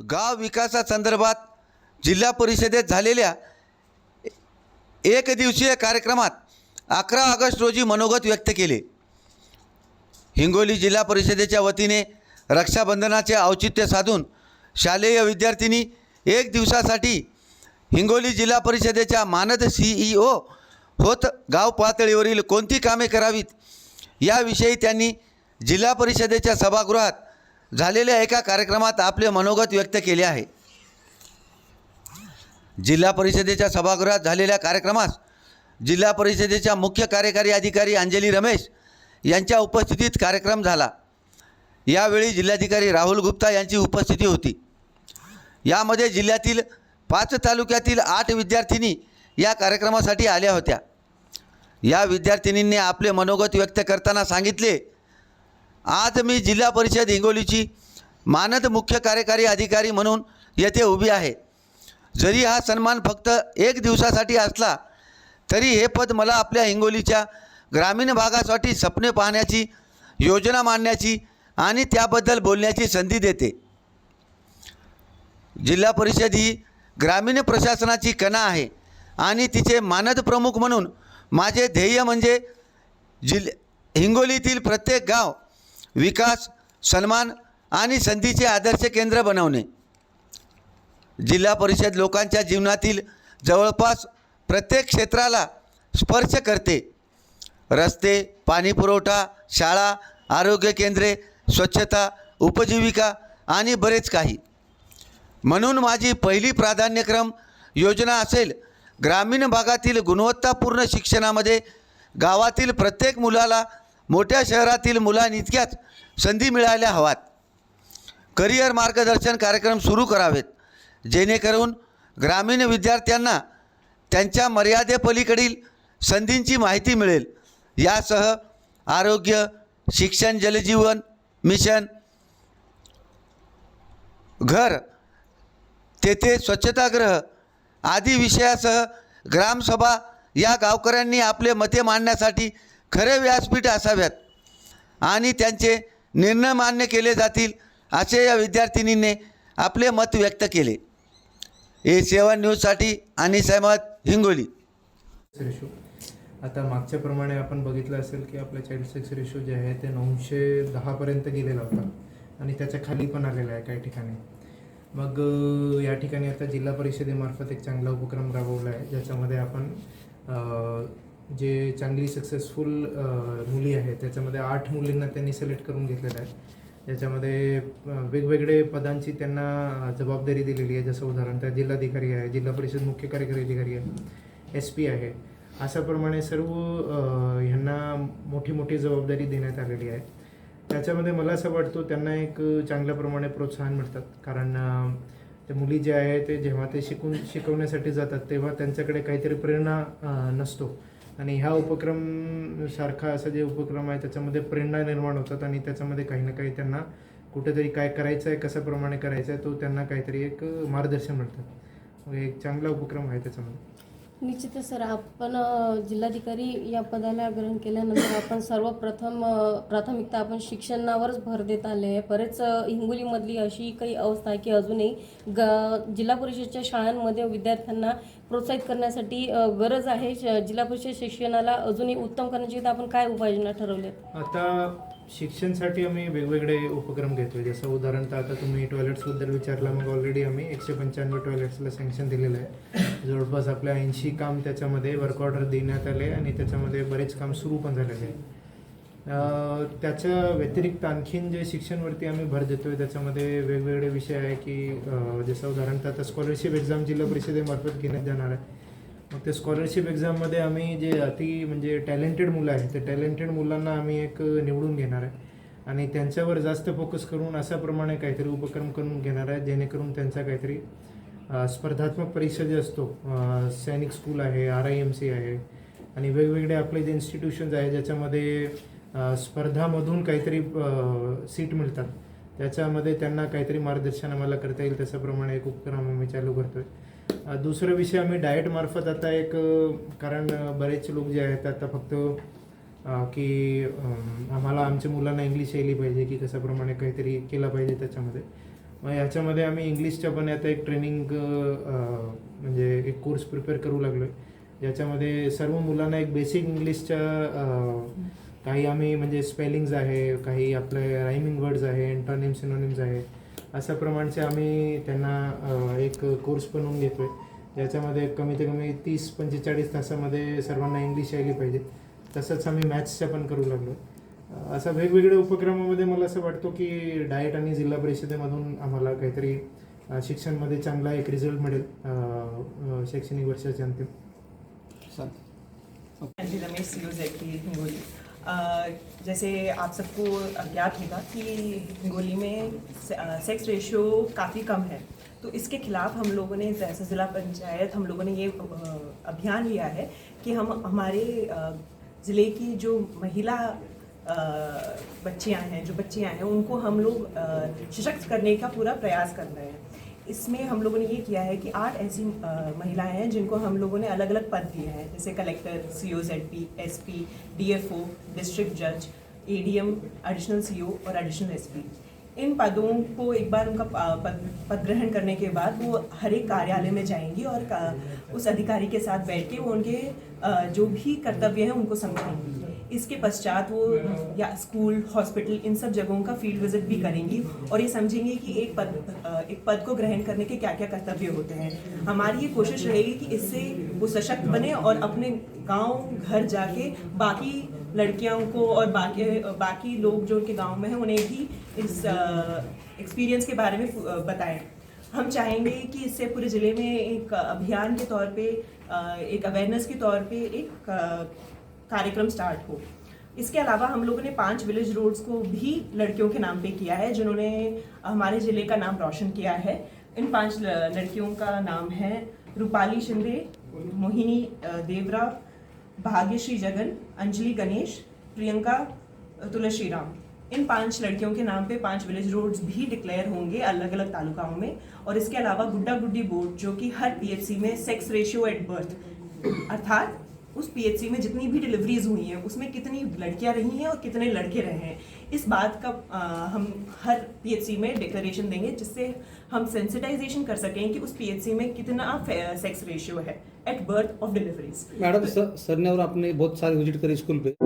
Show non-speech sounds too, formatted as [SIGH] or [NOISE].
गाव विकासासंदर्भात जिल्हा परिषदेत झालेल्या एक दिवसीय कार्यक्रमात अकरा ऑगस्ट रोजी मनोगत व्यक्त केले. हिंगोली जिल्हा परिषदेच्या वतीने रक्षाबंधनाचे औचित्य साधून शालेय विद्यार्थिनी एक दिवसासाठी हिंगोली जिल्हा परिषदेच्या मानद सी ई ओ होत गाव पातळीवरील कोणती कामे करावीत याविषयी त्यांनी जिल्हा परिषदेच्या सभागृहात झालेल्या एका कार्यक्रमात आपले मनोगत व्यक्त केले आहे. जिल्हा परिषदेच्या सभागृहात झालेल्या कार्यक्रमास जिल्हा परिषदेच्या मुख्य कार्यकारी अधिकारी अंजली रमेश यांच्या उपस्थितीत कार्यक्रम झाला. यावेळी जिल्हाधिकारी राहुल गुप्ता यांची उपस्थिती होती. यामध्ये जिल्ह्यातील पाच तालुक्यातील आठ विद्यार्थिनी या कार्यक्रमासाठी आल्या होत्या. या विद्यार्थिनींनी आपले मनोगत व्यक्त करताना सांगितले आज मी जिल्हा परिषद हिंगोलीची मानद मुख्य कार्यकारी अधिकारी म्हणून येथे उभी आहे. जरी हा सन्मान फक्त एक दिवसासाठी असला तरी हे पद मला आपल्या हिंगोलीच्या ग्रामीण भागासाठी स्वप्ने पाहण्याची योजना मांडण्याची आणि त्याबद्दल बोलण्याची संधी देते. जिल्हा परिषद ही ग्रामीण प्रशासनाची कणा आहे आणि तिचे मानद प्रमुख म्हणून माझे ध्येय म्हणजे जिल हिंगोलीतील प्रत्येक गाव विकास सन्मान आणि संधीचे आदर्श केंद्र बनवणे. जिल्हा परिषद लोकांच्या जीवनातील जवळपास प्रत्येक क्षेत्राला स्पर्श करते. रस्ते पाणीपुरवठा शाळा आरोग्य केंद्रे स्वच्छता उपजीविका आणि बरेच काही. म्हणून माझी पहिली प्राधान्यक्रम योजना असेल ग्रामीण भागातील गुणवत्तापूर्ण शिक्षणामध्ये गावातील प्रत्येक मुलाला मोठ्या शहरातील मुलांइतक्याच संधी मिळायला हव्यात करिअर मार्गदर्शन कार्यक्रम सुरू करावेत. जेणेकरून ग्रामीण विद्यार्थ्यांना त्यांच्या मर्यादेपलीकडील संधींची माहिती मिळेल. यासह आरोग्य शिक्षण जलजीवन मिशन घर तेथे स्वच्छतागृह आदी विषयासह ग्रामसभा या गावकऱ्यांनी आपले मते मांडण्यासाठी खरे व्यासपीठ असाव्यात. आणि त्यांचे निर्णय मान्य केले जातील असे या विद्यार्थिनीने आपले मत व्यक्त केले. ए सेवन न्यूजसाठी आणि सहमत हिंगोली. रेशो. आता मागच्या प्रमाणे आपण बघितलं असेल की आपला चाइल्ड सेक्स रेशो जे आहे ते नऊशे दहापर्यंत गेलेला होता. आणि त्याच्याखाली पण आलेला आहे काही ठिकाणी. मग या ठिकाणी आता जिल्हा परिषदेमार्फत एक चांगला उपक्रम राबवला आहे. ज्याच्यामध्ये आपण जे चांगली सक्सेसफुल मुली आहेत त्याच्यामध्ये आठ मुलींना त्यांनी सिलेक्ट करून घेतलेलं आहे. त्याच्यामध्ये वेगवेगळे पदांची त्यांना जबाबदारी दिलेली आहे. जसं उदाहरणतः जिल्हाधिकारी आहे जिल्हा परिषद मुख्य कार्यकारी अधिकारी आहे एस पी आहे. अशाप्रमाणे सर्व ह्यांना मोठी मोठी जबाबदारी देण्यात आलेली आहे. त्याच्यामध्ये मला असं वाटतं त्यांना एक चांगल्या प्रमाणे प्रोत्साहन मिळतात. कारण त्या मुली जे आहे ते जेव्हा ते शिकून शिकवण्यासाठी जातात तेव्हा त्यांच्याकडे काहीतरी प्रेरणा नसतो. आणि ह्या उपक्रम सारखा असा जे उपक्रम आहे त्याच्यामध्ये प्रेरणा निर्माण होतात आणि त्याच्यामध्ये काही ना काही त्यांना कुठेतरी काय करायचं आहे कशाप्रमाणे करायचं आहे तो त्यांना काहीतरी एक मार्गदर्शन मिळतात मग एक चांगला उपक्रम आहे त्याच्यामध्ये. निश्चितच सर. आपण जिल्हाधिकारी या पदाला ग्रहण केल्यानंतर [COUGHS] आपण सर्वप्रथम प्राथमिकता आपण शिक्षणावरच भर देत आले आहे. बरेच हिंगोलीमधली अशी काही अवस्था आहे की अजूनही ग जिल्हा परिषदच्या शाळांमध्ये विद्यार्थ्यांना प्रोत्साहित करण्यासाठी गरज आहे. श- जिल्हा परिषद शिक्षणाला अजूनही उत्तम करण्याची आपण काय उपाययोजना ठरवल्यात आता शिक्षणसाठी आम्ही वेगवेगळे उपक्रम घेतोय. जसं उदाहरणतः आता तुम्ही टॉयलेट्सबद्दल विचारला मग ऑलरेडी आम्ही एकशे पंच्याण्णव टॉयलेट्सला सँक्शन दिलेलं आहे. जवळपास आपल्या ऐंशी काम त्याच्यामध्ये वर्क ऑर्डर देण्यात आले आणि त्याच्यामध्ये बरेच काम सुरू पण झालेले आहे. त्याच्या व्यतिरिक्त आणखीन जे शिक्षणवरती आम्ही भर देतोय त्याच्यामध्ये वेगवेगळे विषय आहे की जसं उदाहरणतः आता स्कॉलरशिप एक्झाम जिल्हा परिषदेमार्फत घेण्यात जाणार आहे. मग ते स्कॉलरशिप एक्झाममध्ये आम्ही जे अति म्हणजे टॅलेंटेड मुलं आहेत ते टॅलेंटेड मुलांना आम्ही एक निवडून घेणार आहे. आणि त्यांच्यावर जास्त फोकस करून अशाप्रमाणे काहीतरी उपक्रम करून घेणार आहे जेणेकरून त्यांचा काहीतरी स्पर्धात्मक परीक्षा जे असतो सैनिक स्कूल आहे आर आय एम सी आहे आणि वेगवेगळे आपले जे इन्स्टिट्यूशन्स आहे ज्याच्यामध्ये स्पर्धामधून काहीतरी सीट मिळतात. त्याच्यामध्ये त्यांना काहीतरी मार्गदर्शन आम्हाला करता येईल त्याच्याप्रमाणे एक उपक्रम आम्ही चालू करतो आहे दुसरा विषय आम्ही डाएट मार्फत आता एक कारण बरेच लोक जे आहेत आता फक्त की आम्हाला आमच्या मुलांना इंग्लिश यायली पाहिजे की कशाप्रमाणे काहीतरी केलं पाहिजे त्याच्यामध्ये. मग याच्यामध्ये आम्ही इंग्लिशच्या पण आता एक ट्रेनिंग म्हणजे एक कोर्स प्रिपेअर करू लागलो आहे ज्याच्यामध्ये सर्व मुलांना एक बेसिक इंग्लिशच्या काही आम्ही म्हणजे स्पेलिंग्ज आहे काही आपले रायमिंग वर्ड्स आहे एंटॉनिम सिनोनिम्स आहे. अशा प्रमाणचे आम्ही त्यांना एक कोर्स बनवून घेतो आहे ज्याच्यामध्ये कमीत कमी तीस पंचेचाळीस तासामध्ये सर्वांना इंग्लिश यायली पाहिजे. तसंच आम्ही मॅथ्सच्या पण करू लागलो असा वेगवेगळ्या उपक्रमामध्ये मला असं वाटतो की डाएट आणि जिल्हा परिषदेमधून आम्हाला काहीतरी शिक्षणमध्ये चांगला एक रिझल्ट मिळेल शैक्षणिक वर्षाच्या अंतिम. रमेश जैसे आप सबको ज्ञात होगा कि हिंगोली में सेक्स रेशियो काफ़ी कम है। तो इसके खिलाफ हम लोगों ने जैसे ज़िला पंचायत, हम लोगों ने ये अभियान लिया है कि हम, हमारे ज़िले की जो महिला बच्चियाँ हैं, जो बच्चियाँ हैं, उनको हम लोग सशक्त करने का पूरा प्रयास कर रहे हैं। इसमें हम लोगों ने ये किया है कि आठ ऐसी महिलाएँ हैं जिनको हम लोगों ने अलग अलग पद दिए हैं, जैसे collector C O Z P S P D F O district जज A D M additional C O और एडिशनल एस पी इन पदों को एक बार उनका पद पद ग्रहण करने के बाद वो हर एक कार्यालय में जाएँगी और उस अधिकारी के साथ बैठ के वो उनके जो भी कर्तव्य हैं उनको समझेंगी इसके पश्चात वो या स्कूल, हॉस्पिटल, इन सब जगहों का फ़ील्ड विज़िट भी करेंगी और ये समझेंगे कि एक पद एक पद को ग्रहण करने के क्या क्या कर्तव्य होते हैं। हमारी ये कोशिश रहेगी कि इससे वो सशक्त बने और अपने गाँव, घर जाके बाकी लड़कियों को और बाकी बाकी लोग जो उनके गाँव में हैं, उन्हें भी इस एक्सपीरियंस के बारे में बताएँ। हम चाहेंगे कि इससे पूरे ज़िले में एक अभियान के तौर पे एक अवेयरनेस के तौर पे एक कार्यक्रम स्टार्ट हो। इसके अलावा हम लोगों ने पाँच विलेज रोड्स को भी लड़कियों के नाम पे किया है, जिन्होंने हमारे ज़िले का नाम रोशन किया है। इन पाँच लड़कियों का नाम है रूपाली शिंदे, मोहिनी देवरा भाग्यश्री जगन, अंजलि गणेश, प्रियंका तुलसी राम इन पाँच लड़कियों के नाम पे पाँच विलेज रोड्स भी डिक्लेयर होंगे अलग अलग तालुकाओं में। और इसके अलावा गुड्डा गुड्डी बोर्ड, जो कि हर पीएचसी में सेक्स रेशियो एट बर्थ अर्थात उस पीएचसी में जितनी भी डिलीवरीज हुई हैं उसमें कितनी लड़कियाँ रही हैं और कितने लड़के रहे हैं इस बात का आ, हम हर पीएचसी में डिक्लेरेशन देंगे जिससे हम सेंसिटाइजेशन कर सकें कि उस पीएचसी में कितना सेक्स रेशियो है at birth of deliveries madam sir ने और आपने बहुत सारे विज़िट करे स्कूल पे।